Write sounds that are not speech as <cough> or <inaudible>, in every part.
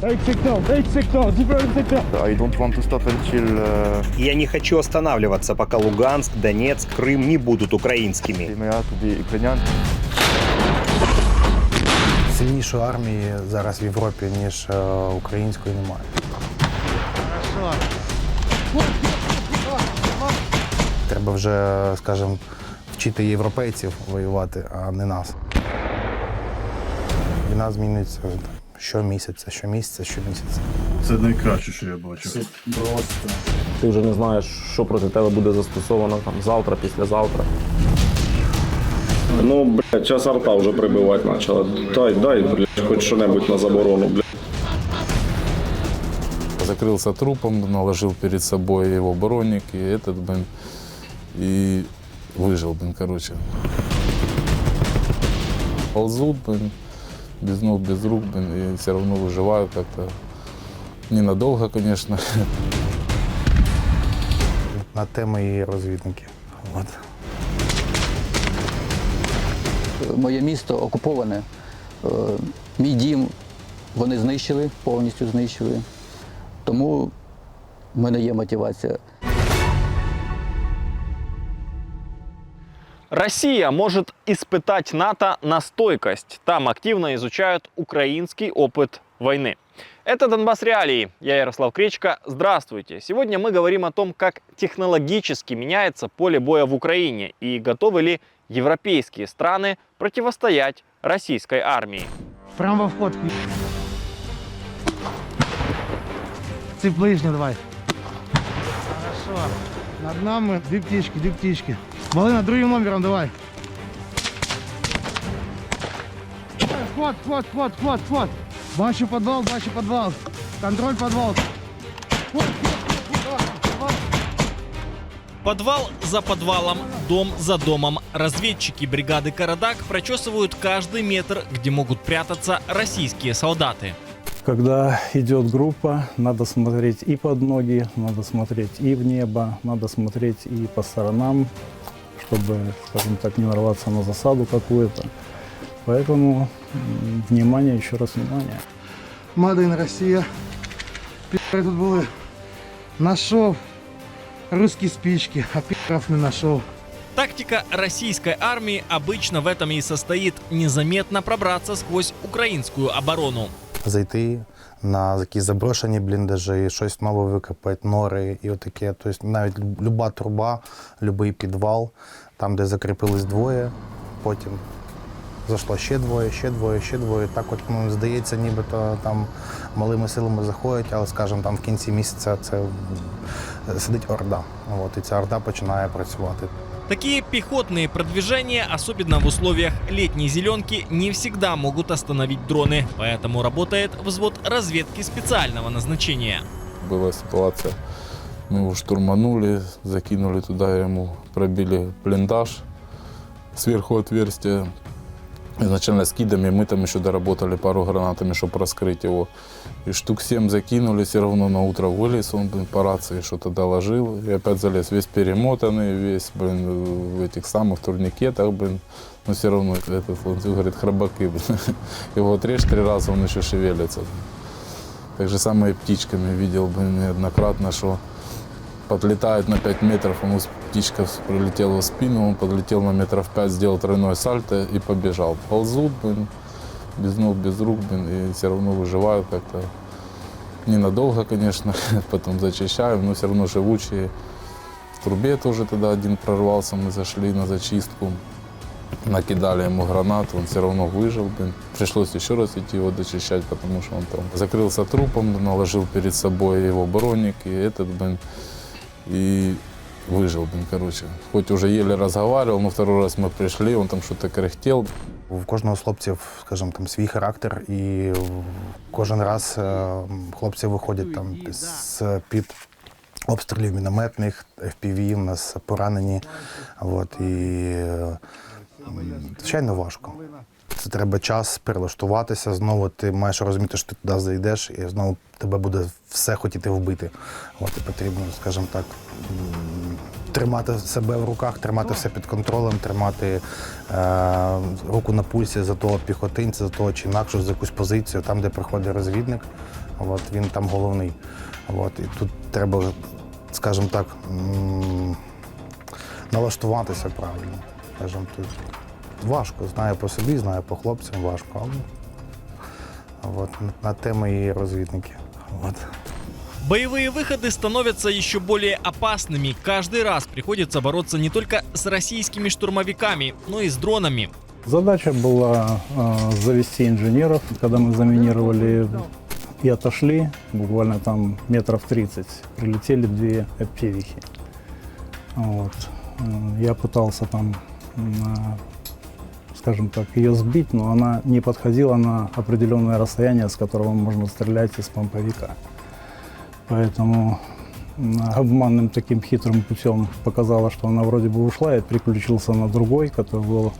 Take sector, take sector, different sector. I don't want to stop until uh, Я не хочу останавливаться, пока Луганск, Донецк, Крым не будут украинскими. Сильнішої армії зараз в Європі, ніж е, української немає. Треба вже, скажімо, вчити європейців воювати, а не нас. Війна змінюється там, щомісяця, щомісяця, щомісяця. Це найкраще, що я бачив. Ти вже не знаєш, що проти тебе буде застосовано там завтра, післязавтра. Ну, блядь, час арта вже прибивати почала. Дай, дай, блядь, хоч що-небудь на заборону, блядь. Закрылся трупом, наложил перед собой его баронник, и этот, блин, и выжил, блин, короче. Ползут, блин, без ног, без рук, и все равно выживают как-то. Ненадолго, конечно. <laughs> На те мої розвідники. От. Моє місто окуповане. Е, Мій дім вони знищили, повністю знищили. Тому в мене є мотивація. Россия может испытать НАТО на стойкость. Там активно изучают украинский опыт войны. Это Донбасс Реалии. Я Ярослав Кречко. Здравствуйте. Сегодня мы говорим о том, как технологически меняется поле боя в Украине и готовы ли европейские страны противостоять российской армии. Прямо во вход. Цып ближнє давай. Хорошо. Над нами дві птички, дві птички. Малина, другим номером давай. Вход, вход, вход, вход, вход. Бачу підвал, бачу підвал. Контроль підвал. Вход, вход, вход, вход. Подвал за подвалом, дом за домом. Разведчики бригады «Карадак» прочесывают каждый метр, где могут прятаться российские солдаты. Когда идет группа, надо смотреть и под ноги, надо смотреть и в небо, надо смотреть и по сторонам, чтобы, скажем так, не нарваться на засаду какую-то. Поэтому м, внимание, еще раз внимание. Мадин Росія. Пі***ри тут були. Нашов русські спички, а пі***ров не нашов. Тактика российской армии обычно в этом и состоит – незаметно пробраться сквозь украинскую оборону. Зайти на якісь заброшені бліндажі, щось нове викопати, нори і отаке. Тобто навіть люба труба, будь-який підвал, там, де закріпились двоє, потім зайшло ще двоє, ще двоє, ще двоє. Так от ну, здається, нібито там малими силами заходять, але, скажімо, там в кінці місяця це сидить орда. От, і ця орда починає працювати. Такие пехотные продвижения, особенно в условиях летней зеленки, не всегда могут остановить дроны. Поэтому работает взвод разведки специального назначения. Была ситуация, мы его штурманули, закинули туда ему, пробили блиндаж, сверху отверстие. Изначально с кидами мы там еще доработали пару гранатами, чтобы раскрыть его. И штук 7 закинули, все равно на утро вылез, он блин, по рации что-то доложил. И опять залез, весь перемотанный, весь блин, в этих самых турникетах, блин. Но все равно этот, он говорит, храбаки, блин. <laughs> Его отрежь три раза, он еще шевелится. Так же самое и птичками видел блин, неоднократно, что подлетает на 5 метров, ему птичка прилетела в спину, он подлетел на метров 5, сделал тройное сальто и побежал. Ползут, блин, без ног, без рук, блин, и все равно выживают как-то. Ненадолго, конечно, <laughs> потом зачищаем, но все равно живучие. В трубе тоже тогда один прорвался, мы зашли на зачистку. Накидали ему гранату, он все равно выжил, блин. Пришлось еще раз идти его дочищать, потому что он там закрылся трупом, наложил перед собой его баронник и этот, блин, и выжил, блин, короче. Хоть уже еле разговаривал, но второй раз мы пришли, он там что-то кряхтел. У кожного з хлопців, скажімо, там свій характер, і кожен раз е, хлопці виходять там з під обстрілів мінометних, FPV, у нас поранені. От, і е, звичайно важко. Це треба час перелаштуватися. Знову ти маєш розуміти, що ти туди зайдеш, і знову тебе буде все хотіти вбити. От і потрібно, скажімо так, тримати себе в руках, тримати все під контролем, тримати е, руку на пульсі за того піхотинця, за того чи інакше за якусь позицію, там, де приходить розвідник. От, він там головний. От, і тут треба, скажімо так, налаштуватися правильно. Скажімо, тут важко, знаю по собі, знаю по хлопцям, важко. Але от, на те мої розвідники. От. Боевые выходы становятся еще более опасными. Каждый раз приходится бороться не только с российскими штурмовиками, но и с дронами. Задача была э, завести инженеров, когда мы заминировали и отошли, буквально там метров 30, прилетели две певихи. Вот. Э, Я пытался там, на, скажем так, ее сбить, но она не подходила на определенное расстояние, с которого можно стрелять из помповика. Поэтому обманным таким хитрым путем показала, что она вроде бы ушла, я переключился на другой, который был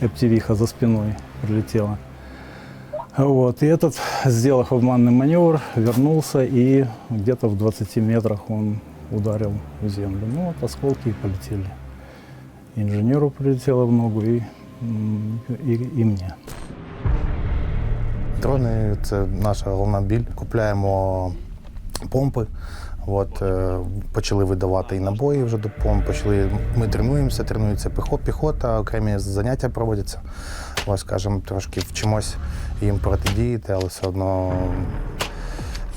Эптивиха за спиной прилетела. Вот. И этот, сделав обманный маневр, вернулся и где-то в 20 метрах он ударил в землю. Ну вот осколки и полетели. Инженеру прилетело в ногу и, м, и, и мне. Дрони це наша головна біль. Купляємо помпи. От, е, почали видавати і набої вже до помп. Почали, ми тренуємося, тренується піхота, окремі заняття проводяться. Ось, скажімо, трошки вчимось їм протидіяти, але все одно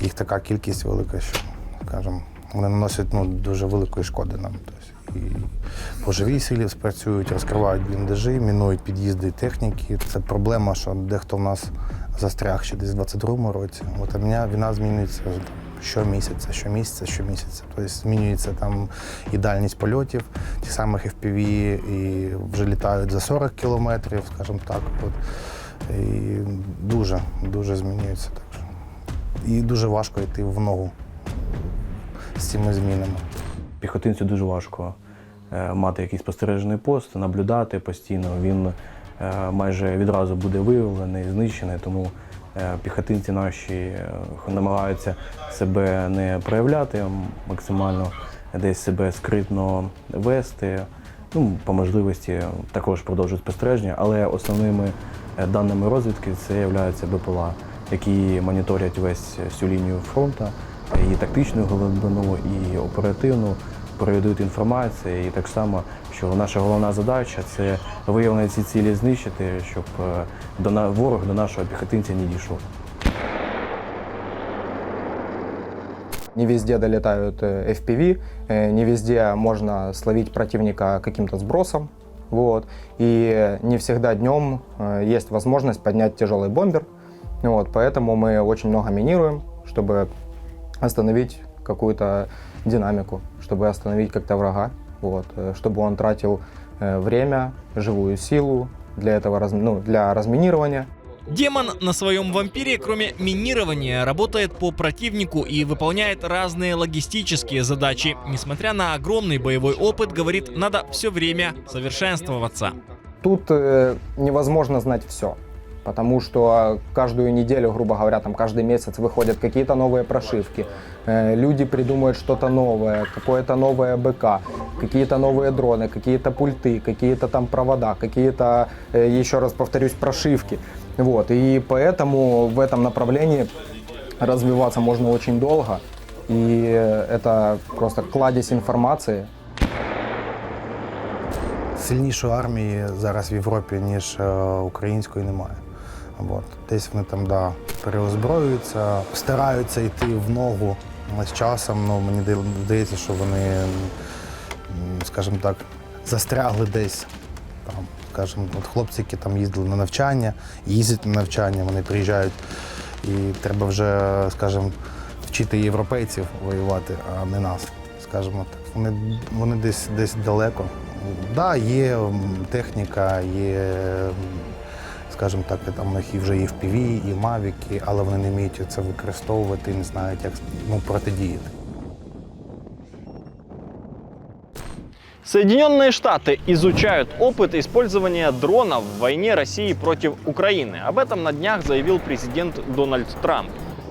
їх така кількість велика, що скажімо, вони наносять ну, дуже великої шкоди нам. І по живій силі спрацюють, розкривають бліндажі, мінують під'їзди техніки. Це проблема, що дехто в нас застряг ще десь в 22-му році. От а війна, війна змінюється щомісяця, щомісяця, щомісяця. Тобто змінюється там і дальність польотів, ті самих FPV, і вже літають за 40 кілометрів, скажімо так. От. І дуже, дуже змінюється. Так. І дуже важко йти в ногу з цими змінами. Піхотинцю дуже важко мати якийсь спостережений пост, наблюдати постійно. Він е, майже відразу буде виявлений, знищений, тому е, піхотинці наші е, намагаються себе не проявляти, максимально десь себе скритно вести. Ну, по можливості також продовжують спостереження, але основними е, даними розвідки це є БПЛА, які моніторять весь всю лінію фронту, і тактичну глибину, і оперативну, передають інформацію. І так само, що наша головна задача це виявлення ці цілі знищити, щоб е, до на- ворог до нашого піхотинця не дійшов. Не везде долетают э, FPV, э, не везде можно словить противника каким-то сбросом. Вот. И не всегда днем э, есть возможность поднять тяжелый бомбер. Вот. Поэтому мы очень много минируем, чтобы остановить какую-то динамику, чтобы остановить как-то врага, вот. э, чтобы он тратил э, время, живую силу для, этого, ну, для разминирования. Демон на своем вампире, кроме минирования, работает по противнику и выполняет разные логистические задачи. Несмотря на огромный боевой опыт, говорит, надо все время совершенствоваться. Тут э, невозможно знать все, потому что каждую неделю, грубо говоря, там каждый месяц выходят какие-то новые прошивки, э, люди придумывают что-то новое, какое-то новое БК, какие-то новые дроны, какие-то пульты, какие-то там провода, какие-то, э, еще раз повторюсь, прошивки. Вот, и поэтому в этом направлении развиваться можно очень долго, и э, это просто кладезь информации, Сильнішої армії зараз в Європі, ніж е, української, немає. От. Десь вони там да, переозброюються, стараються йти в ногу з часом. Ну, мені здається, що вони, скажімо так, застрягли десь. Там, скажімо, от хлопці, які там їздили на навчання, їздять на навчання, вони приїжджають і треба вже, скажімо, вчити європейців воювати, а не нас. Скажімо так. Вони, вони десь десь далеко. Так, да, є техніка, є, скажімо так, там у них і вже і FPV, і мавіки, але вони не вміють це використовувати, не знають, як ну, протидіяти. Соединенные Штаты изучают опыт использования дронов в войне России против Украины. Об этом на днях заявил президент Дональд Трамп.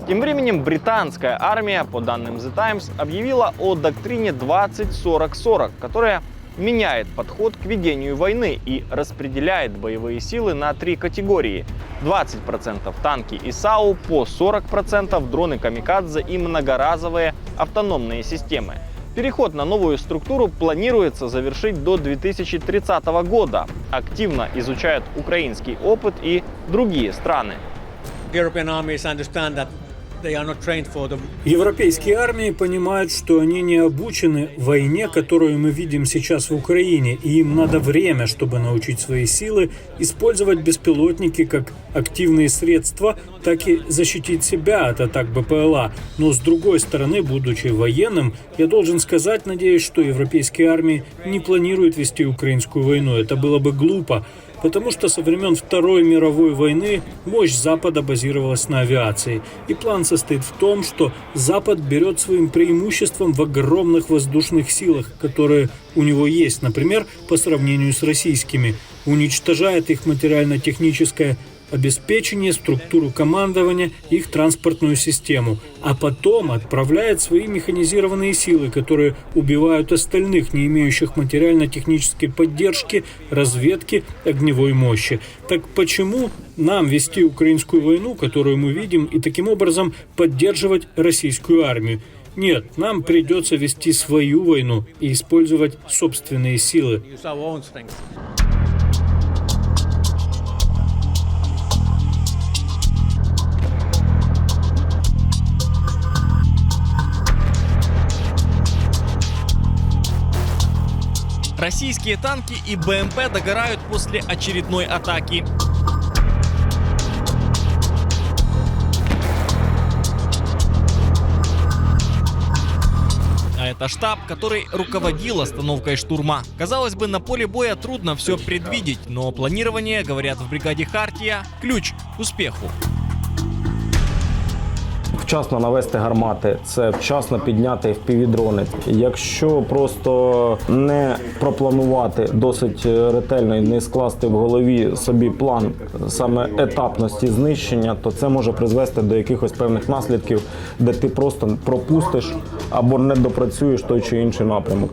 Тем временем британская армия, по данным The Times, объявила о доктрине 20-40-40, которая меняет подход к ведению войны и распределяет боевые силы на три категории. 20% танки и САУ, по 40% дроны камикадзе и многоразовые автономные системы. Переход на новую структуру планируется завершить до 2030 года. Активно изучают украинский опыт и другие страны. European armies understand that Европейские армии понимают, что они не обучены войне, которую мы видим сейчас в Украине, и им надо время, чтобы научить свои силы использовать беспилотники как активные средства, так и защитить себя от атак БПЛА. Но с другой стороны, будучи военным, я должен сказать, надеюсь, что европейские армии не планируют вести украинскую войну. Это было бы глупо. Потому что со времен Второй мировой войны мощь Запада базировалась на авиации. И план состоит в том, что Запад берет своим преимуществом в огромных воздушных силах, которые у него есть, например, по сравнению с российскими, уничтожает их материально-техническое обеспечение, структуру командования, их транспортную систему, а потом отправляет свои механизированные силы, которые убивают остальных, не имеющих материально-технической поддержки, разведки, огневой мощи. Так почему нам вести украинскую войну, которую мы видим, и таким образом поддерживать российскую армию? Нет, нам придется вести свою войну и использовать собственные силы. Российские танки и БМП догорают после очередной атаки. А это штаб, который руководил остановкой штурма. Казалось бы, на поле боя трудно все предвидеть, но планирование, говорят в бригаде Хартия, ключ к успеху. Вчасно навести гармати, це вчасно підняти FPV-дрони. Якщо просто не пропланувати досить ретельно і не скласти в голові собі план саме етапності знищення, то це може призвести до якихось певних наслідків, де ти просто пропустиш або не допрацюєш той чи інший напрямок.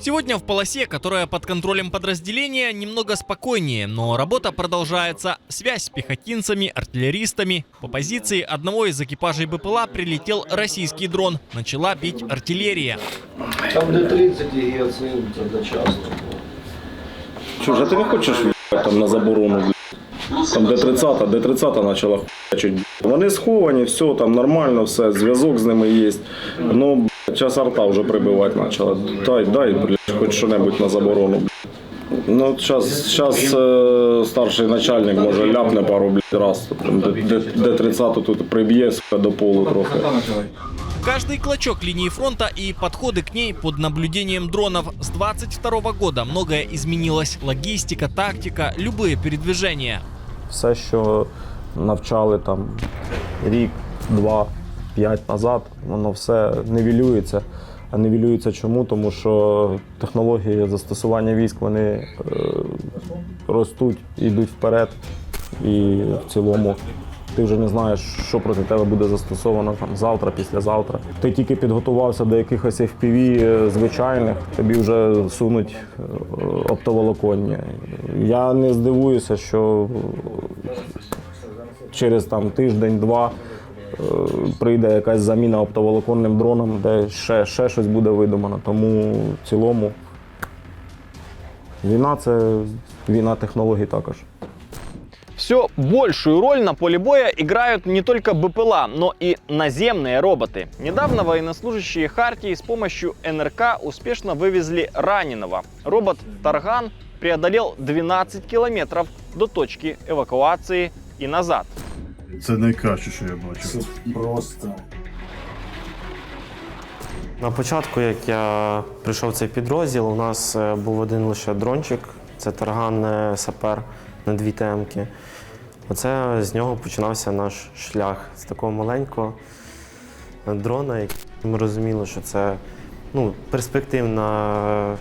Сегодня в полосе, которая под контролем подразделения, немного спокойнее, но работа продолжается. Связь с пехотинцами, артиллеристами. По позиции одного из экипажей БПЛА прилетел российский дрон. Начала бить артиллерия. Там де 30 і оцінюється одночасно. Що ж, а ти не хочеш там на заборону? Там де 30 де 30 почала хуячить. Вони сховані, все там нормально, все, зв'язок з ними є. Ну, час арта вже прибивати почала. Дай, дай, блядь, хоч що-небудь на заборону. блядь. Ну, зараз, зараз е, старший начальник може ляпне пару блядь, раз. Де, де, де 30 тут приб'є сука, до полу трохи. Каждый клочок линии фронта и подходы к ней под наблюдением дронов. С 22 года многое изменилось. Логистика, тактика, любые передвижения. Все, що навчали там рік, два, п'ять назад, воно все нівелюється. А нівелюється чому? Тому що технології застосування військ вони е, ростуть, йдуть вперед. І в цілому ти вже не знаєш, що проти тебе буде застосовано там завтра, післязавтра. Ти тільки підготувався до якихось FPV е, звичайних, тобі вже сунуть е, оптоволоконні. Я не здивуюся, що через там тиждень-два е, прийде якась заміна оптоволоконним дроном, де ще, ще щось буде видумано. Тому в цілому війна це війна технологій також. Все большую роль на поле боя играют не только БПЛА, но и наземные роботы. Недавно военнослужащие Хартии с помощью НРК успешно вывезли раненого. Робот Тарган преодолел 12 километров до точки эвакуации и назад. Це найкраще, що я бачив. Просто. На початку, як я прийшов в цей підрозділ, у нас е, був один лише дрончик, це тарган е, сапер на дві темки. Оце з нього починався наш шлях з такого маленького дрона. Ми розуміли, що це ну, перспективна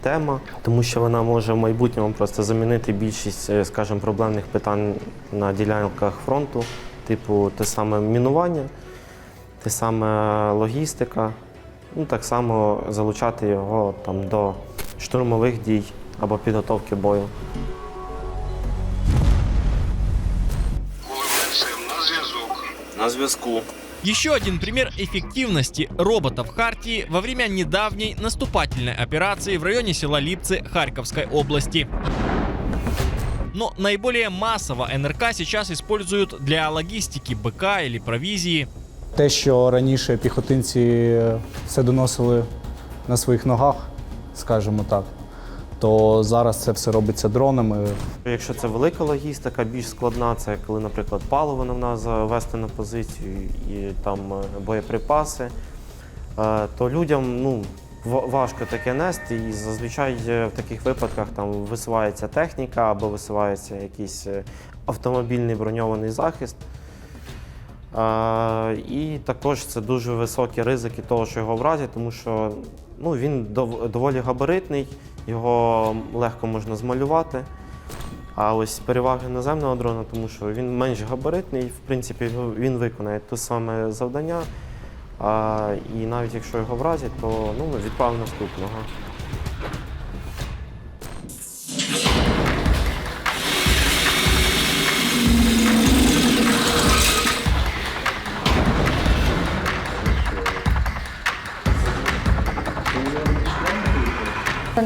тема, тому що вона може в майбутньому просто замінити більшість, е, скажімо, проблемних питань на ділянках фронту, типу те саме мінування, те саме логістика. Ну, так само залучати його там до штурмових дій або підготовки бою. На зв'язку. Еще один пример эффективности роботов Хартии во время недавней наступательной операции в районе села Липцы Харьковской области. Но наиболее массово НРК сейчас используют для логистики БК или провизии. Те, що раніше піхотинці все доносили на своїх ногах, скажімо так, то зараз це все робиться дронами. Якщо це велика логістика, більш складна, це коли, наприклад, паливо нам треба завести на позицію і там е, боєприпаси, е, то людям ну, важко таке нести, і зазвичай е, в таких випадках там висувається техніка або висувається якийсь автомобільний броньований захист. І також це дуже високі ризики того, що його вразять, тому що ну, він дов- доволі габаритний, його легко можна змалювати. А ось переваги наземного дрона, тому що він менш габаритний, в принципі, він виконає те саме завдання. А, і навіть якщо його вразять, то ну, відправ наступного.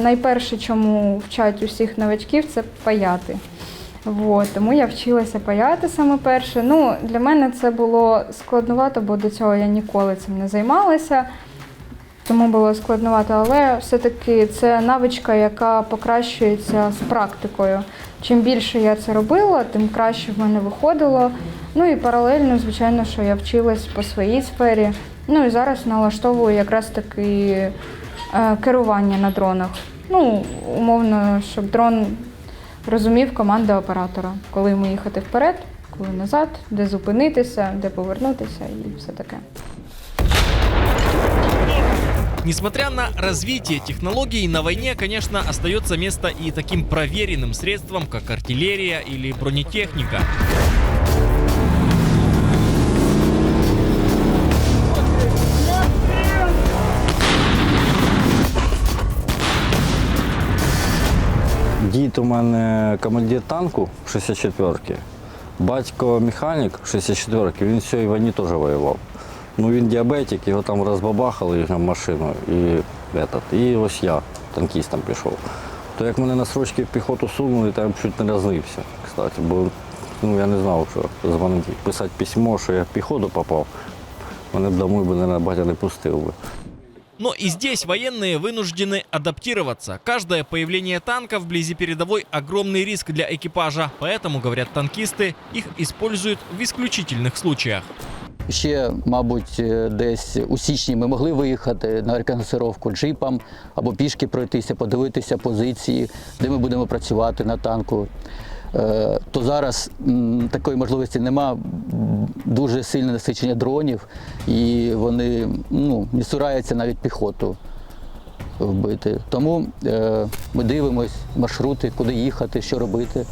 Найперше, чому вчать усіх новачків, це паяти. Вот, тому я вчилася паяти саме перше. Ну, для мене це було складновато, бо до цього я ніколи цим не займалася. Тому було складновато, але все-таки це навичка, яка покращується з практикою. Чим більше я це робила, тим краще в мене виходило. Ну і паралельно, звичайно, що я вчилась по своїй сфері. Ну і зараз налаштовую якраз таки керування на дронах. Ну, умовно, щоб дрон розумів команду оператора, коли йому їхати вперед, коли назад, де зупинитися, де повернутися і все таке. Несмотря на развитие технологий, на войне, конечно, остается место и таким проверенным средствам, как артиллерия или бронетехника. Дід у мене командир танку 64-ки, батько механік 64-ки, він в цій війні теж воював. Ну він діабетик, його там розбабахали в машину і, этот, і ось я танкістом пішов. То як мене на срочки в піхоту сунули, я чуть не рознився, кстати, бо ну, я не знав, що дзвонити, писати письмо, що я в піхоту попав. Мене б домой би, наверное, не пустив би. Но и здесь военные вынуждены адаптироваться. Каждое появление танка вблизи передовой – огромный риск для экипажа. Поэтому, говорят танкисты, их используют в исключительных случаях. Ще, мабуть, е, десь у січні ми могли виїхати на рекогносцировку джипом або пішки пройтися, подивитися позиції, де ми будемо працювати на танку. Е, То зараз такої можливості нема. Дуже сильне насичення дронів, і вони ну, не цураються навіть піхоту вбити. Тому е, ми дивимось маршрути, куди їхати, що робити.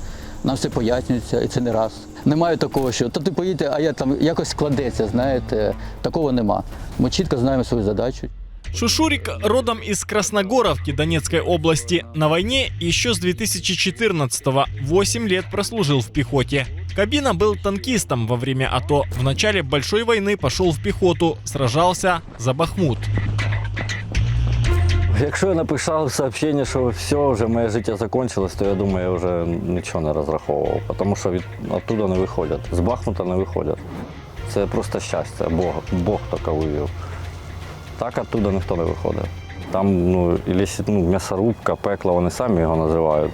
Нам все пояснюється, і це не раз. Немає такого, що та ти поїдете, а я там якось складеться. Знаєте, такого нема. Ми чітко знаємо свою задачу. Шушурик родом из Красногоровки Донецкой области. На войне еще с 2014-го 8 лет прослужил в пехоте. Кабина был танкистом во время АТО. В начале большой войны пошел в пехоту, сражался за Бахмут. Якщо я написав сообщення, що все, вже моє життя закінчилось, то я думаю, я вже нічого не розраховував, тому що від оттуда не виходять, з Бахмута не виходять. Це просто щастя, Бог, Бог таке вивів. Так оттуда ніхто не виходить. Там ну, ну, м'ясорубка, пекло, вони самі його називають.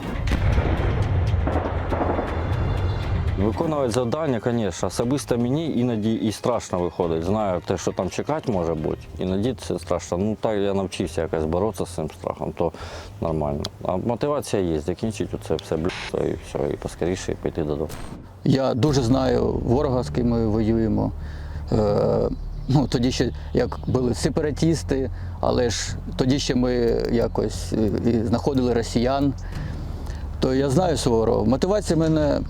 Виконувати завдання, звісно, особисто мені іноді і страшно виходить. Знаю те, що там чекати може бути. Іноді це страшно. Ну так я навчився якось боротися з цим страхом, то нормально. А мотивація є, закінчити це все блядство і все, і поскоріше і піти додому. Я дуже знаю ворога, з ким ми воюємо. Ну, тоді ще як були сепаратісти, але ж тоді ще ми якось е, і знаходили росіян. То я знаю свого ворога. Мотивація в мене,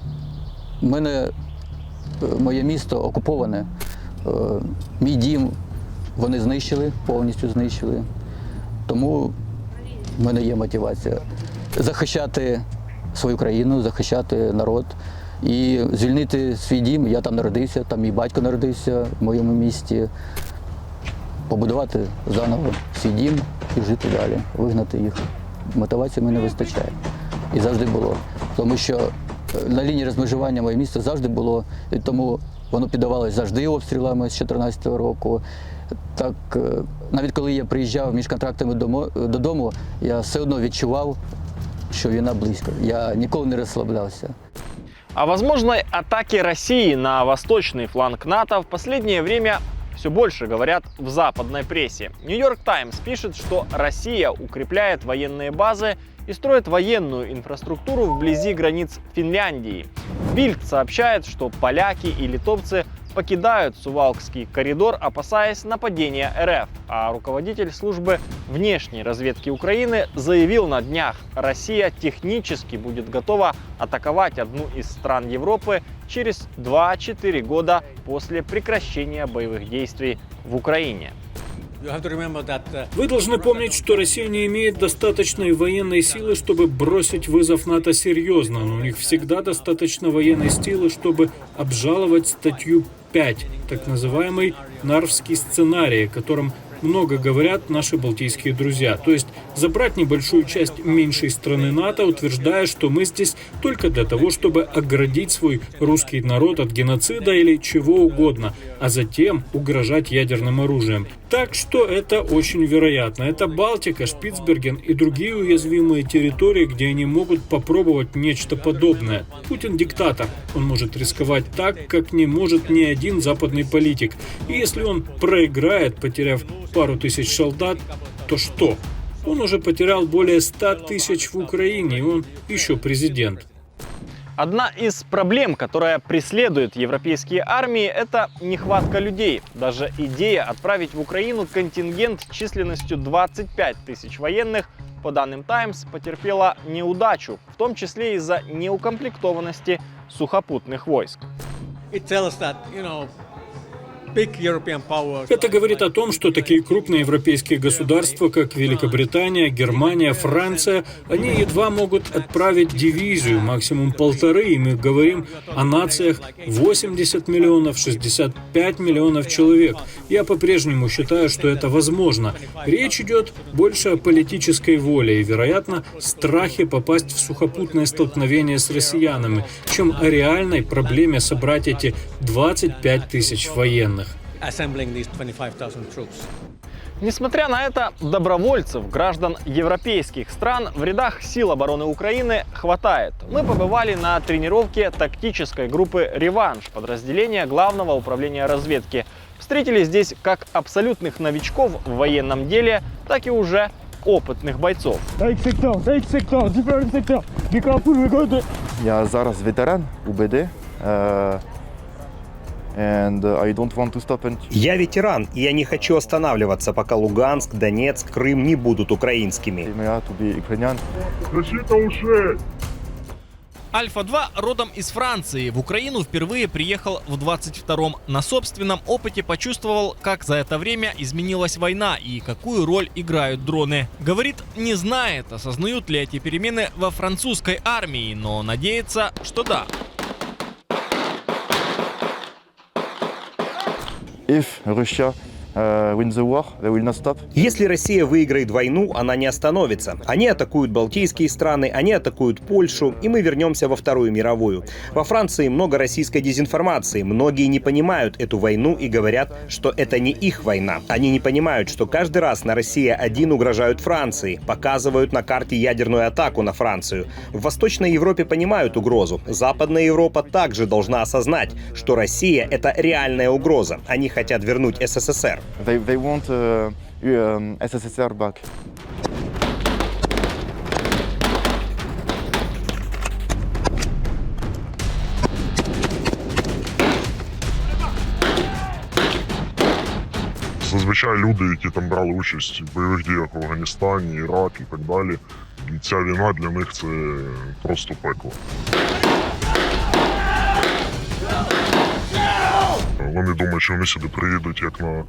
мене е, моє місто окуповане. Е, мій дім вони знищили, повністю знищили. Тому в мене є мотивація захищати свою країну, захищати народ і звільнити свій дім. Я там народився, там мій батько народився в моєму місті. Побудувати заново свій дім і жити далі, вигнати їх. Мотивації мені не вистачає. І завжди було. Тому що е, на лінії розмежування моє місто завжди було, і тому воно піддавалося завжди обстрілами з 2014 року. Так, е, навіть коли я приїжджав між контрактами додому, я все одно відчував, що війна близько. Я ніколи не розслаблявся. О возможной атаке России на восточный фланг НАТО в последнее время все больше говорят в западной прессе. Нью-Йорк Таймс пишет, что Россия укрепляет военные базы и строит военную инфраструктуру вблизи границ Финляндии. Бильд сообщает, что поляки и литовцы покидают Сувалкский коридор, опасаясь нападения РФ. А руководитель службы внешней разведки Украины заявил на днях, Россия технически будет готова атаковать одну из стран Европы через 2-4 года после прекращения боевых действий в Украине. Вы должны помнить, что Россия не имеет достаточной военной силы, чтобы бросить вызов НАТО серьезно, но у них всегда достаточно военной силы, чтобы обжаловать статью 5, так называемый Нарвский сценарий, о котором много говорят наши балтийские друзья. То есть забрать небольшую часть меньшей страны НАТО, утверждая, что мы здесь только для того, чтобы оградить свой русский народ от геноцида или чего угодно, а затем угрожать ядерным оружием. Так что это очень вероятно. Это Балтика, Шпицберген и другие уязвимые территории, где они могут попробовать нечто подобное. Путин диктатор. Он может рисковать так, как не может ни один западный политик. И если он проиграет, потеряв пару тысяч солдат, то что? Он уже потерял более 100 тысяч в Украине, и он еще президент. Одна из проблем, которая преследует европейские армии, это нехватка людей. Даже идея отправить в Украину контингент численностью 25 тысяч военных, по данным Times, потерпела неудачу, в том числе из-за неукомплектованности сухопутных войск. it tells that you know. Это говорит о том, что такие крупные европейские государства, как Великобритания, Германия, Франция, они едва могут отправить дивизию, максимум полторы, и мы говорим о нациях 80 миллионов, 65 миллионов человек. Я по-прежнему считаю, что это возможно. Речь идет больше о политической воле и, вероятно, страхе попасть в сухопутное столкновение с россиянами, чем о реальной проблеме собрать эти 25 тысяч военных. Assembling these 25,000 troops. Несмотря на это, добровольцев, граждан европейских стран в рядах сил обороны Украины хватает. Мы побывали на тренировке тактической группы «Реванш» подразделения Главного управления разведки. Встретили здесь как абсолютных новичков в военном деле, так и уже опытных бойцов. Я зараз ветеран УБД. Я ветеран, и я не хочу останавливаться, пока Луганск, Донецк, Крым не будут украинскими. to be Ukrainian. Альфа-2 родом из Франции. В Украину впервые приехал в 22-м. На собственном опыте почувствовал, как за это время изменилась война и какую роль играют дроны. Говорит, не знает, осознают ли эти перемены во французской армии, но надеется, что да. If Russia stop. Если Россия выиграет войну, она не остановится. Они атакуют Балтийские страны, они атакуют Польшу, и мы вернемся во Вторую мировую. Во Франции много российской дезинформации. Многие не понимают эту войну и говорят, что это не их война. Они не понимают, что каждый раз на Россия-1 угрожают Франции, показывают на карте ядерную атаку на Францию. В Восточной Европе понимают угрозу. Западная Европа также должна осознать, что Россия — это реальная угроза. Они хотят вернуть СССР. They, they want uh, um, SSSR back. Зазвичай люди, які там брали участь в бойових діях в Афганістані, Ірак і так далі. І Ця війна для них це просто пекло. Вони думають, що вони сюди приїдуть як на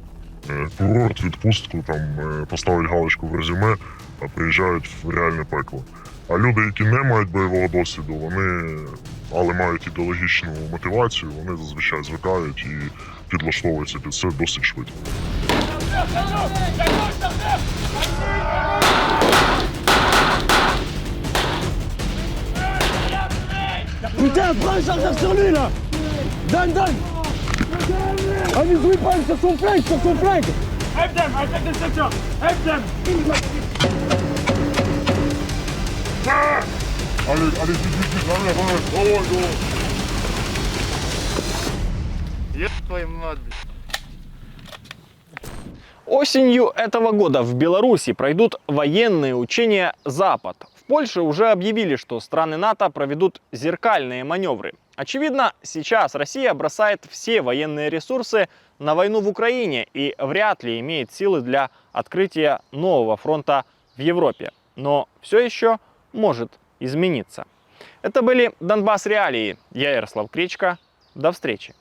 курорт, відпустку, там е, поставить галочку в резюме, а приїжджають в реальне пекло. А люди, які не мають бойового досвіду, вони але мають ідеологічну мотивацію, вони зазвичай звикають і підлаштовуються під це досить швидко. Putain, prends chargeur sur lui là Donne, donne Son flingue, sur son flingue Help them, I take the sector Help them Allez, allez, vite, vite, vite, allez, allez, давай, давай. Еб твою мать, Осенью этого года в Беларуси пройдут военные учения «Запад». В Польше уже объявили, что страны НАТО проведут зеркальные маневры. Очевидно, сейчас Россия бросает все военные ресурсы на войну в Украине и вряд ли имеет силы для открытия нового фронта в Европе. Но все еще может измениться. Это были Донбасс Реалии. Я Ярослав Кречко. До встречи.